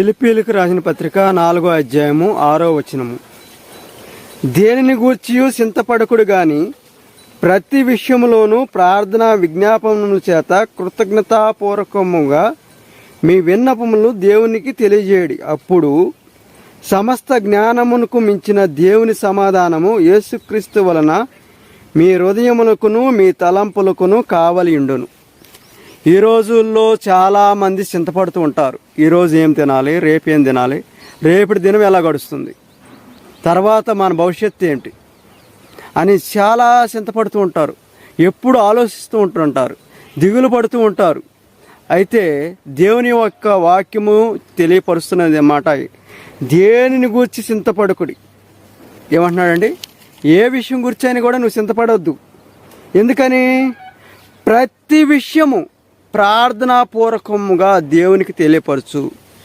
ఫిలిపీలకు రాసిన పత్రిక నాలుగో అధ్యాయము ఆరో వచనము. దేనిని గూర్చి చింతపడకుడు గాని ప్రతి విషయములోనూ ప్రార్థన విజ్ఞాపనముల చేత కృతజ్ఞతాపూర్వకముగా మీ విన్నపములు దేవునికి తెలియజేయడి. అప్పుడు సమస్త జ్ఞానమునకు మించిన దేవుని సమాధానము యేసుక్రీస్తు వలన మీ హృదయములకును మీ తలంపులకును కావలియుండును. ఈ రోజుల్లో చాలామంది చింతపడుతూ ఉంటారు. ఈరోజు ఏం తినాలి? రేపు ఏం తినాలి? రేపటి దినం ఎలా గడుస్తుంది? తర్వాత మన భవిష్యత్తు ఏంటి? అని చాలా చింతపడుతూ ఉంటారు. ఎప్పుడు ఆలోచిస్తూ ఉంటుంటారు. దిగులు పడుతూ ఉంటారు. అయితే దేవుని యొక్క వాక్యము తెలియపరుస్తున్నది అన్నమాట దేనిని గూర్చి చింతపడకుడి? ఏమంటున్నాడండి? ఏ విషయం గురించి అని కూడా నువ్వు చింతపడవద్దు ఎందుకని? ప్రతి విషయము ప్రార్థనాపూర్వకముగా దేవునికి తెలియపరచు.